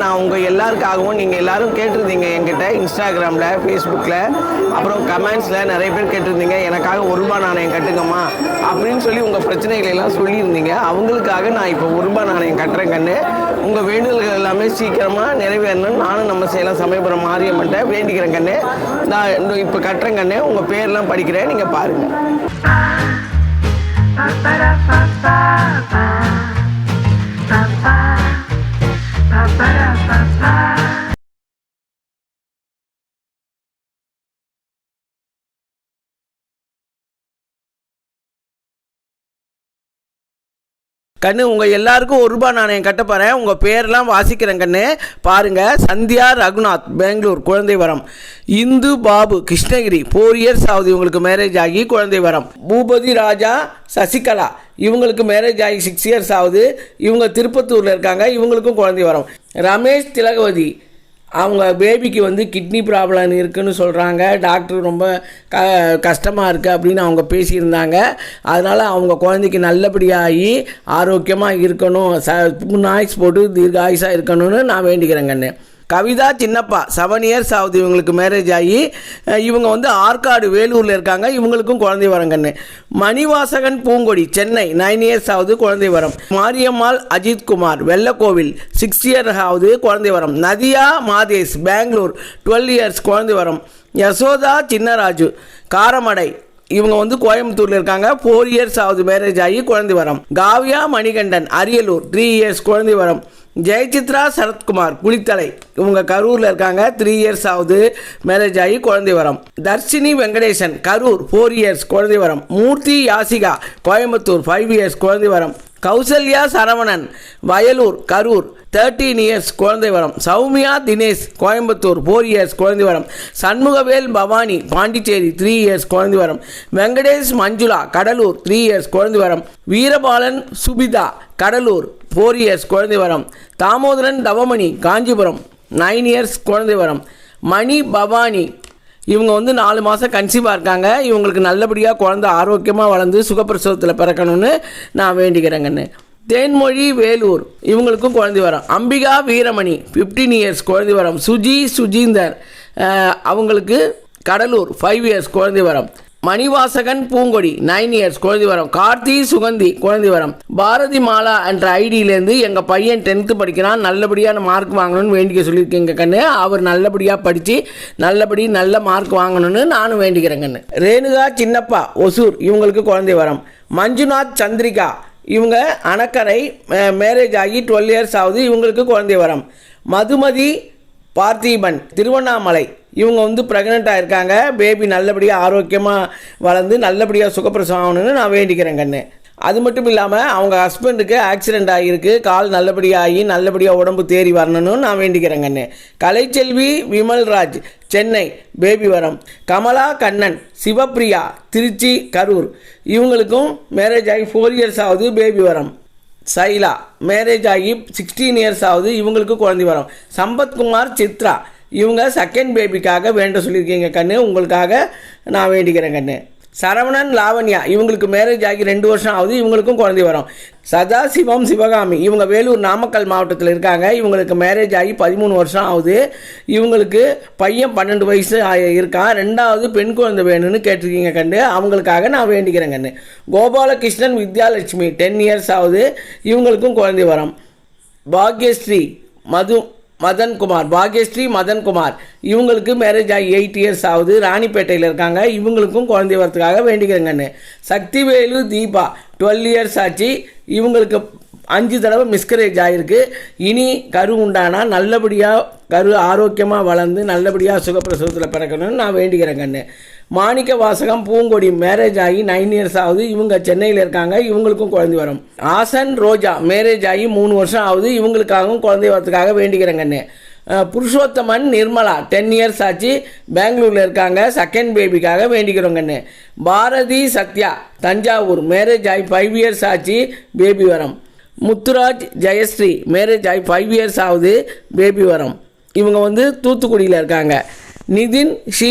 நான் உங்கள் எல்லாருக்காகவும் நீங்கள் எல்லாரும் கேட்டிருந்தீங்க என்கிட்ட இன்ஸ்டாகிராமில் ஃபேஸ்புக்கில் அப்புறம் கமெண்ட்ஸில் நிறைய பேர் கேட்டிருந்தீங்க. எனக்காக ஒரு ரூபா நாணயம் கட்டுங்கம்மா அப்படின்னு சொல்லி உங்கள் பிரச்சனைகளை எல்லாம் சொல்லியிருந்தீங்க. அவங்களுக்காக நான் இப்போ ஒரு ரூபாய் நாணயம் கட்டுறேன் கண்ணு. உங்கள் வேண்டுதல்கள் எல்லாமே சீக்கிரமாக நிறைவேறணும் நானும் நம்ம சேலம் சமயபுரம் மாரியம்மன்ட்ட வேண்டிக்கிறேன் கண்ணு. நான் இப்போ கட்டுறேன் கண்ணு. உங்கள் பேர்லாம் படிக்கிறேன் நீங்கள் பாருங்கள் கண்ணு உங்கள் எல்லாருக்கும் ஒரு ரூபாய் நாணயம் கட்ட போகிறேன் உங்கள் பேர்லாம் வாசிக்கிறேன் கண்ணு. பாருங்கள் சந்தியா ரகுநாத் பெங்களூர் குழந்தை வரம். இந்து பாபு கிருஷ்ணகிரி ஃபோர் இயர்ஸ் ஆகுது இவங்களுக்கு மேரேஜ் ஆகி குழந்தை வரம். பூபதி ராஜா சசிகலா இவங்களுக்கு மேரேஜ் ஆகி சிக்ஸ் இயர்ஸ் ஆகுது. இவங்க திருப்பத்தூரில் இருக்காங்க இவங்களுக்கும் குழந்தை வரம். ரமேஷ் திலகவதி அவங்க பேபிக்கு வந்து கிட்னி ப்ராப்ளம் இருக்குதுன்னு சொல்கிறாங்க டாக்டர் ரொம்ப க கஷ்டமாக இருக்குது அப்படின்னு அவங்க பேசியிருந்தாங்க. அதனால் அவங்க குழந்தைக்கு நல்லபடியாகி ஆரோக்கியமாக இருக்கணும். ச நாய்ஸ் போட்டு தீர்க்க ஆயுசாக இருக்கணும்னு நான் வேண்டிக்கிறேன் கண்ணு. கவிதா சின்னப்பா செவன் இயர்ஸ் ஆகுது இவங்களுக்கு மேரேஜ் ஆகி. இவங்க வந்து ஆற்காடு வேலூரில் இருக்காங்க. இவங்களுக்கும் குழந்தை வரம் கண்ணு. மணிவாசகன் பூங்கொடி சென்னை நைன் இயர்ஸ் ஆகுது குழந்தை வரம். மாரியம்மாள் அஜித்குமார் வெள்ளக்கோவில் சிக்ஸ் இயர் ஆகுது குழந்தை வரம். நதியா மாதேஷ் பெங்களூர் டுவெல் இயர்ஸ் குழந்தை வரம். யசோதா சின்னராஜு காரமடை இவங்க வந்து கோயம்புத்தூர்ல இருக்காங்க. ஃபோர் இயர்ஸ் ஆகுது மேரேஜ் ஆகி குழந்தை வரம். காவ்யா மணிகண்டன் அரியலூர் த்ரீ இயர்ஸ் குழந்தை வரம். ஜெயசித்ரா சரத்குமார் குளித்தலை. இவங்க கரூரில் இருக்காங்க. த்ரீ இயர்ஸ் ஆகுது மேரேஜ் ஆகி குழந்தை வரம். தர்ஷினி வெங்கடேசன் கரூர் ஃபோர் இயர்ஸ் குழந்தை வரம். மூர்த்தி யாசிகா கோயம்புத்தூர் ஃபைவ் இயர்ஸ் குழந்தை வரம். கௌசல்யா சரவணன் வயலூர் கரூர் தேர்ட்டீன் இயர்ஸ் குழந்தை வரம். சௌமியா தினேஷ் கோயம்புத்தூர் ஃபோர் இயர்ஸ் குழந்தை வரம். சண்முகவேல் பவானி பாண்டிச்சேரி த்ரீ இயர்ஸ் குழந்தை வரம். வெங்கடேஷ் மஞ்சுளா கடலூர் த்ரீ இயர்ஸ் குழந்தை வரம். வீரபாலன் சுபிதா கடலூர் ஃபோர் இயர்ஸ் குழந்தை வரம். தாமோதரன் தவமணி காஞ்சிபுரம் நைன் இயர்ஸ் குழந்தை வரம். மணி பவானி. இவங்க வந்து நாலு மாதம் கன்சீவாக இருக்காங்க. இவங்களுக்கு நல்லபடியாக குழந்தை ஆரோக்கியமாக வளர்ந்து சுகப்பிரசவத்தில் பிறக்கணும்னு நான் வேண்டிக்கிறேங்கன்னு தேன்மொழி வேலூர். இவங்களுக்கும் குழந்தை வரம். அம்பிகா வீரமணி ஃபிஃப்டீன் இயர்ஸ் குழந்தை வரம். சுஜி சுஜீந்தர் அவங்களுக்கு கடலூர் ஃபைவ் இயர்ஸ் குழந்தை வரம். மணிவாசகன் பூங்கொடி நைன் இயர்ஸ் குழந்தை வரம். கார்த்தி சுகந்தி குழந்தை வரம். பாரதி மாலா என்ற ஐடியிலேருந்து எங்கள் பையன் டென்த்து படிக்கிறான். நல்லபடியான மார்க் வாங்கணும்னு வேண்டிக்க சொல்லியிருக்கேங்க கண்ணு. அவர் நல்லபடியாக படித்து நல்லபடி நல்ல மார்க் வாங்கணும்னு நானும் வேண்டிக்கிறேன் கண்ணு. ரேணுகா சின்னப்பா ஒசூர் இவங்களுக்கு குழந்தை வரம். மஞ்சுநாத் சந்திரிகா இவங்க அணக்கரை மேரேஜ் ஆகி டுவெல் இயர்ஸ் ஆகுது இவங்களுக்கு குழந்தை வரம். மதுமதி பார்த்திபன் திருவண்ணாமலை. இவங்க வந்து ப்ரெக்னெண்ட்டாக இருக்காங்க பேபி நல்லபடியாக ஆரோக்கியமாக வளர்ந்து நல்லபடியாக சுகப்பிரசம் ஆகணும்னு நான் வேண்டிக்கிறேன் கண்ணு. அது மட்டும் இல்லாமல் அவங்க ஹஸ்பண்டுக்கு ஆக்சிடெண்ட் ஆகியிருக்கு கால் நல்லபடியாக ஆகி நல்லபடியாக உடம்பு தேறி வரணும்னு நான் வேண்டிக்கிறேங்கண்ணே கலைச்செல்வி விமல்ராஜ் சென்னை பேபி வரம் கமலா கண்ணன் சிவப்பிரியா திருச்சி கரூர். இவங்களுக்கும் மேரேஜ் ஆகி ஃபோர் இயர்ஸ் ஆகுது பேபி வரம் சைலா மேரேஜ் ஆகி சிக்ஸ்டீன் இயர்ஸ் ஆகுது இவங்களுக்கு குழந்தை வரும். சம்பத்குமார் சித்ரா இவங்க செகண்ட் பேபிக்காக வேண்ட சொல்லியிருக்கீங்க கண்ணு. உங்களுக்காக நான் வேண்டிக்கிறேன் கண்ணு சரவணன் லாவண்யா இவங்களுக்கு மேரேஜ் ஆகி ரெண்டு வருஷம் ஆகுது இவங்களுக்கும் குழந்தை வரும். சதாசிவம் சிவகாமி இவங்க வேலூர் நாமக்கல் மாவட்டத்தில் இருக்காங்க. இவங்களுக்கு மேரேஜ் ஆகி பதிமூணு வருஷம் ஆகுது. இவங்களுக்கு பையன் பன்னெண்டு வயசு இருக்கான். ரெண்டாவது பெண் குழந்தை வேணும்னு கேட்டிருக்கீங்க கண்டு அவங்களுக்காக நான் வேண்டிக்கிறேன் கண்ணு. கோபாலகிருஷ்ணன் வித்யாலட்சுமி டென் இயர்ஸ் ஆகுது. இவங்களுக்கும் குழந்தை வரும். பாக்யஸ்ரீ மது மதன்குமார் பாக்யஸ்ரீ மதன்குமார். இவங்களுக்கு மேரேஜ் ஆகி எயிட் இயர்ஸ் ஆகுது. ராணிப்பேட்டையில் இருக்காங்க. இவங்களுக்கும் குழந்தை வரத்துக்காக வேண்டிக்கிறேங்கன்னு. சக்திவேலு தீபா டுவெல் இயர்ஸ் ஆச்சு. இவங்களுக்கு அஞ்சு தடவை மிஸ்கரேஜ் ஆகிருக்கு இனி கரு உண்டானா நல்லபடியாக கரு ஆரோக்கியமாக வளர்ந்து நல்லபடியாக சுகப்பிரசவத்தில் பிறக்கணும்னு நான் வேண்டிக்கிறேன் கண்ணு. மாணிக்க வாசகம் பூங்கொடி மேரேஜ் ஆகி நைன் இயர்ஸ் ஆகுது. இவங்க சென்னையில் இருக்காங்க. இவங்களுக்கும் குழந்தை வரும். ஆசன் ரோஜா மேரேஜ் ஆகி மூணு வருஷம் ஆகுது. இவங்களுக்காகவும் குழந்தை வரத்துக்காக வேண்டிக்கிறேன் கண்ணு. புருஷோத்தமன் நிர்மலா டென் இயர்ஸ் ஆச்சு. பெங்களூரில் இருக்காங்க. செகண்ட் பேபிக்காக வேண்டிக்கிறோம் கண்ணு. பாரதி சத்யா தஞ்சாவூர் மேரேஜ் ஆகி ஃபைவ் இயர்ஸ் ஆச்சு. பேபி வரம். முத்துராஜ் ஜெயஸ்ரீ மேரேஜ் ஆகி ஃபைவ் இயர்ஸ் ஆகுது பேபி வரம். இவங்க வந்து தூத்துக்குடியில் இருக்காங்க. நிதின் ஷீ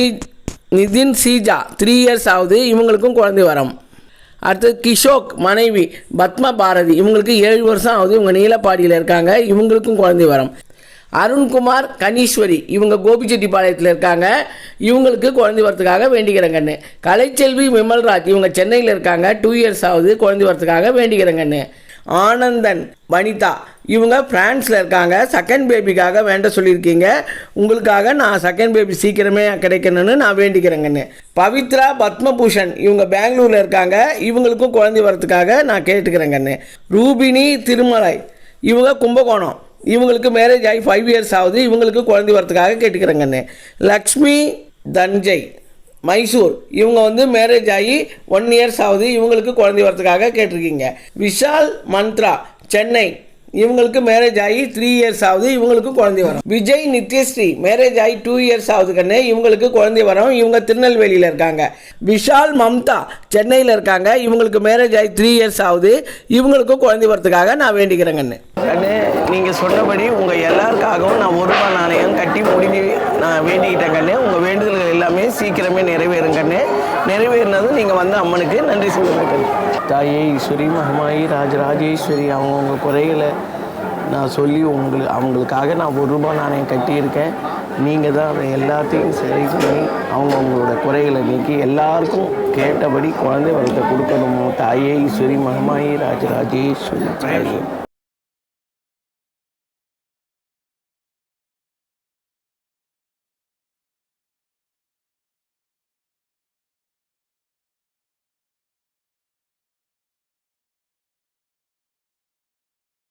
நிதின் சீஜா த்ரீ இயர்ஸ் ஆகுது இவங்களுக்கும் குழந்தை வரம். அடுத்தது கிஷோக் மனைவி பத்மா பாரதி இவங்களுக்கு ஏழு வருஷம் ஆகுது இவங்க நீலப்பாடியில் இருக்காங்க இவங்களுக்கும் குழந்தை வரம். அருண்குமார் கணீஸ்வரி இவங்க கோபிச்செட்டிப்பாளையத்தில் இருக்காங்க இவங்களுக்கு குழந்தை வரத்துக்காக வேண்டிக்கிறேன் கண்ணு கலைச்செல்வி விமல்ராஜ் இவங்க சென்னையில் இருக்காங்க டூ இயர்ஸ் ஆகுது குழந்தை வரத்துக்காக வேண்டிக்கிறேன் கண்ணு ஆனந்தன் வனிதா. இவங்க ஃப்ரான்ஸில் இருக்காங்க. செகண்ட் பேபிக்காக வேண்ட சொல்லியிருக்கீங்க. உங்களுக்காக நான் செகண்ட் பேபி சீக்கிரமே கிடைக்கணும்னு நான் வேண்டிக்கிறேங்கன்னு. பவித்ரா பத்மபூஷன் இவங்க பெங்களூரில் இருக்காங்க. இவங்களுக்கும் குழந்தை வரத்துக்காக நான் கேட்டுக்கிறேங்கன்னு. ரூபினி திருமலை. இவங்க கும்பகோணம். இவங்களுக்கு மேரேஜ் ஆகி ஃபைவ் இயர்ஸ் ஆகுது. இவங்களுக்கு குழந்தை வரத்துக்காக கேட்டுக்கிறேங்கன்னு. லக்ஷ்மி தஞ்சை. மைசூர். இவங்க வந்து மேரேஜ் ஆகி ஒன் இயர்ஸ் ஆகுது. இவங்களுக்கு குழந்தை வரத்துக்காக கேட்டிருக்கீங்க. விஷால் மந்த்ரா சென்னை. இவங்களுக்கு மேரேஜ் ஆகி த்ரீ இயர்ஸ் ஆகுது. இவங்களுக்கு குழந்தை வரும். விஜய் நித்யஸ்ரீ மேரேஜ் ஆகி டூ இயர்ஸ் ஆகுது கண்ணு. இவங்களுக்கு குழந்தை வரும். இவங்க திருநெல்வேலியில் இருக்காங்க. விஷால் மம்தா சென்னையில் இருக்காங்க. இவங்களுக்கு மேரேஜ் ஆகி த்ரீ இயர்ஸ் ஆகுது. இவங்களுக்கும் குழந்தை வரத்துக்காக நான் வேண்டிக்கிறேன் கண்ணு. கண்ணு நீங்கள் சொன்னபடி உங்கள் எல்லாருக்காகவும் நான் ஒரு ரூபாய் நாணயம் கட்டி முடிஞ்சு நான் வேண்டிக்கிட்டேன் கண்ணு. உங்கள் எல்லாமே சீக்கிரமே நிறைவேறுங்கண்ணே. நிறைவேறினதும் நீங்கள் வந்து அம்மனுக்கு நன்றி சொல்லுங்கள். தாயே ஈஸ்வரி மகமாயி ராஜராஜேஸ்வரி அவங்கவுங்க குறைகளை நான் சொல்லி உங்களுக்கு அவங்களுக்காக நான் ஒரு ரூபாய் நாணயம் கட்டியிருக்கேன். நீங்கள் தான் அதை எல்லாத்தையும் சரி பண்ணி அவங்கவுங்களோட குறைகளை நீக்கி எல்லாருக்கும் கேட்டபடி குழந்தை வரத்தை கொடுக்கணும்? தாயே ஈஸ்வரி மகமாயி ராஜராஜேஸ்வரி. தாயே